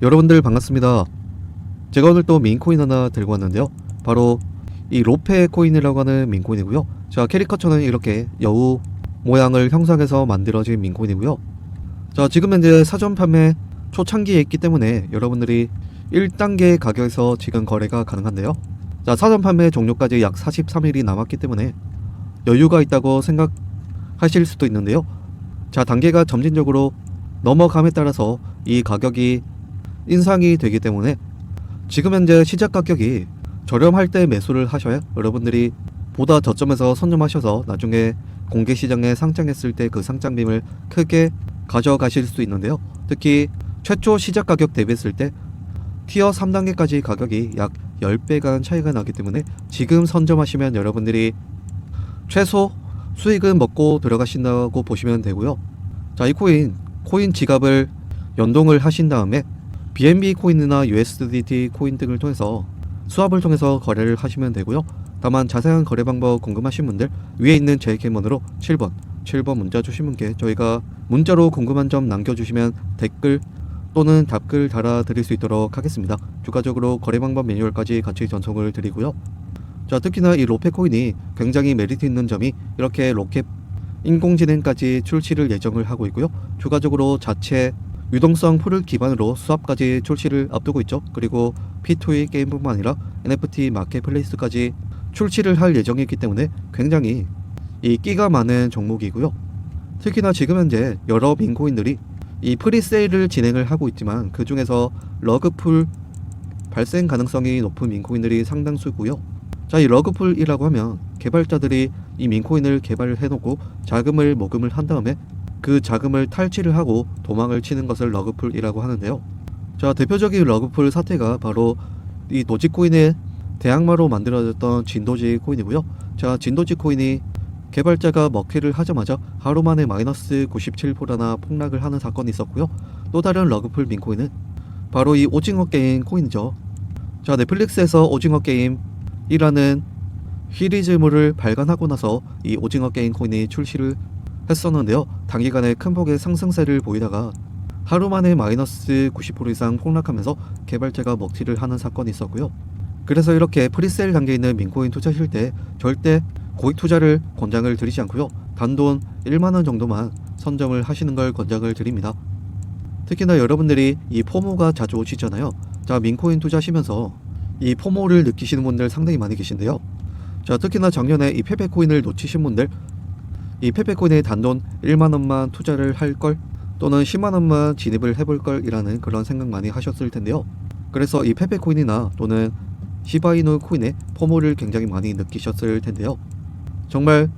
여러분들 반갑습니다. 제가 오늘 또 민코인 하나 들고 왔는데요. 바로 이 로페 코인이라고 하는 민코인이고요. 자 캐리커처는 이렇게 여우 모양을 형상해서 만들어진 민코인이고요. 자 지금 현재 사전 판매 초창기에 있기 때문에 여러분들이 1단계 가격에서 지금 거래가 가능한데요. 자 사전 판매 종료까지 약 43일이 남았기 때문에 여유가 있다고 생각하실 수도 있는데요. 자 단계가 점진적으로 넘어감에 따라서 이 가격이 인상이 되기 때문에 지금 현재 시작 가격이 저렴할 때 매수를 하셔야 여러분들이 보다 저점에서 선점하셔서 나중에 공개 시장에 상장했을 때 그 상장빔을 크게 가져가실 수 있는데요. 특히 최초 시작 가격 대비했을 때 티어 3단계까지 가격이 약 10배가 차이가 나기 때문에 지금 선점하시면 여러분들이 최소 수익은 먹고 들어가신다고 보시면 되고요. 자, 이 코인, 코인 지갑을 연동을 하신 다음에 BNB 코인이나 USDT 코인 등을 통해서 수합을 통해서 거래를 하시면 되고요. 다만 자세한 거래 방법 궁금하신 분들 위에 있는 제 개문으로 7번, 7번 문자 주신 분께 저희가 문자로 궁금한 점 남겨주시면 댓글 또는 답글 달아드릴 수 있도록 하겠습니다. 추가적으로 거래 방법 매뉴얼까지 같이 전송을 드리고요. 자, 특히나 이 로페 코인이 굉장히 메리트 있는 점이 이렇게 로켓 인공지능까지 출시를 예정을 하고 있고요. 추가적으로 자체 유동성 풀을 기반으로 수압까지 출시를 앞두고 있죠. 그리고 P2E 게임뿐만 아니라 NFT 마켓플레이스까지 출시를 할 예정이기 때문에 굉장히 이 끼가 많은 종목이고요. 특히나 지금 현재 여러 민코인들이 이 프리세일을 진행을 하고 있지만 그 중에서 러그풀 발생 가능성이 높은 민코인들이 상당수고요. 자, 이 러그풀이라고 하면 개발자들이 이 민코인을 개발을 해놓고 자금을 모금을 한 다음에 그 자금을 탈취를 하고 도망을 치는 것을 러그풀이라고 하는데요. 자, 대표적인 러그풀 사태가 바로 이 도지 코인의 대항마로 만들어졌던 진도지 코인이고요. 자, 진도지 코인이 개발자가 먹튀를 하자마자 하루 만에 마이너스 97%나 폭락을 하는 사건이 있었고요. 또 다른 러그풀 민코인은 바로 이 오징어 게임 코인이죠. 자, 넷플릭스에서 오징어 게임이라는 시리즈물을 발간하고 나서 이 오징어 게임 코인이 출시를 했었는데요. 단기간에 큰 폭의 상승세를 보이다가 하루 만에 마이너스 90% 이상 폭락하면서 개발자가 먹튀를 하는 사건이 있었고요. 그래서 이렇게 프리세일 단계에 있는 민코인 투자하실 때 절대 고익 투자를 권장을 드리지 않고요. 단돈 1만 원 정도만 선점을 하시는 걸 권장을 드립니다. 특히나 여러분들이 이 포모가 자주 오시잖아요. 자, 민코인 투자하시면서 이 포모를 느끼시는 분들 상당히 많이 계신데요. 자, 특히나 작년에 이 페페코인을 놓치신 분들 이 페페코인에 단돈 1만 원만 투자를 할 걸 또는 10만 원만 진입을 해볼 걸이라는 그런 생각 많이 하셨을 텐데요. 그래서 이 페페코인이나 또는 시바이노 코인의 포모를 굉장히 많이 느끼셨을 텐데요. 정말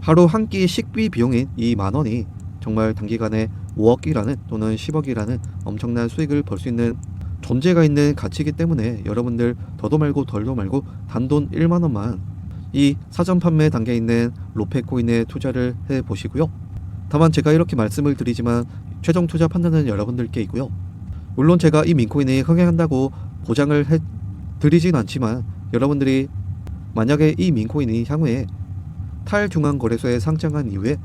하루 한 끼 식비 비용인 이 만 원이 정말 단기간에 5억이라는 또는 10억이라는 엄청난 수익을 벌 수 있는 존재가 있는 가치이기 때문에 여러분들 더도 말고 덜도 말고 단돈 1만 원만 이 사전 판매 단계에 있는 로페 코인에 투자를 해 보시고요. 다만 제가 이렇게 말씀을 드리지만 최종 투자 판단은 여러분들께 있고요. 물론 제가 이 민코인이 흥행한다고 보장을 해 드리진 않지만 여러분들이 만약에 이 민코인이 향후에 탈중앙거래소에 상장한 이후에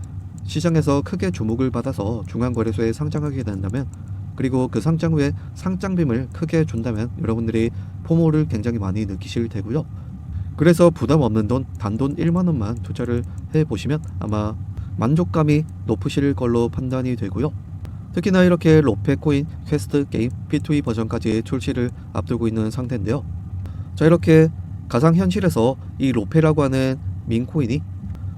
시장에서 크게 주목을 받아서 중앙거래소에 상장하게 된다면 그리고 그 상장 후에 상장빔을 크게 준다면 여러분들이 포모를 굉장히 많이 느끼실 테고요. 그래서 부담 없는 돈 단돈 1만 원만 투자를 해 보시면 아마 만족감이 높으실 걸로 판단이 되고요. 특히나 이렇게 로페 코인 퀘스트 게임 P2E 버전까지 출시를 앞두고 있는 상태인데요. 자 이렇게 가상 현실에서 이 로페라고 하는 민코인이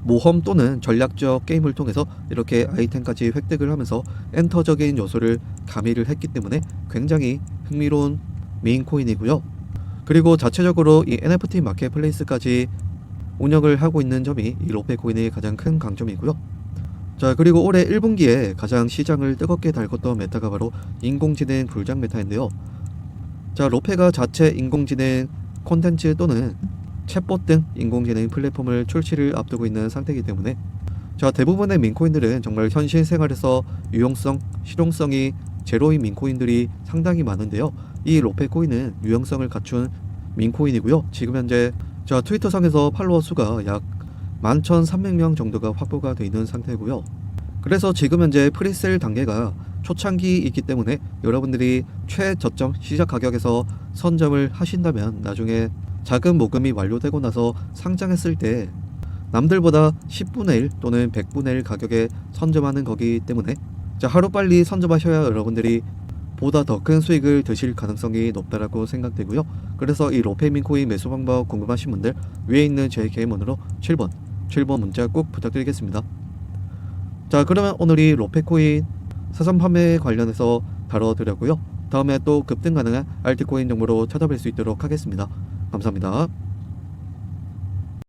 모험 또는 전략적 게임을 통해서 이렇게 아이템까지 획득을 하면서 엔터적인 요소를 가미를 했기 때문에 굉장히 흥미로운 민코인이고요. 그리고 자체적으로 이 NFT 마켓플레이스까지 운영을 하고 있는 점이 이 로페 코인의 가장 큰 강점이고요. 자 그리고 올해 1분기에 가장 시장을 뜨겁게 달궜던 메타가 바로 인공지능 불장 메타인데요. 자 로페가 자체 인공지능 콘텐츠 또는 챗봇 등 인공지능 플랫폼을 출시를 앞두고 있는 상태이기 때문에 자 대부분의 민코인들은 정말 현실 생활에서 유용성, 실용성이 제로인 민코인들이 상당히 많은데요. 이 로페 코인은 유용성을 갖춘 민코인이고요. 지금 현재 자 트위터 상에서 팔로워 수가 약 11,300명 정도가 확보가 되어 있는 상태고요. 그래서 지금 현재 프리셀 단계가 초창기이기 때문에 여러분들이 최저점 시작 가격에서 선점을 하신다면 나중에 자금 모금이 완료되고 나서 상장했을 때 남들보다 10분의 1 또는 100분의 1 가격에 선점하는 거기 때문에 자 하루빨리 선점하셔야 여러분들이 보다 더 큰 수익을 드실 가능성이 높다라고 생각되고요. 그래서 이 로페민 코인 매수 방법 궁금하신 분들 위에 있는 제 개인번호로 7번 7번 문자 꼭 부탁드리겠습니다. 자 그러면 오늘 이 로페코인 사전 판매 관련해서 다뤄드렸고요. 다음에 또 급등 가능한 알트코인 정보로 찾아뵐 수 있도록 하겠습니다. 감사합니다.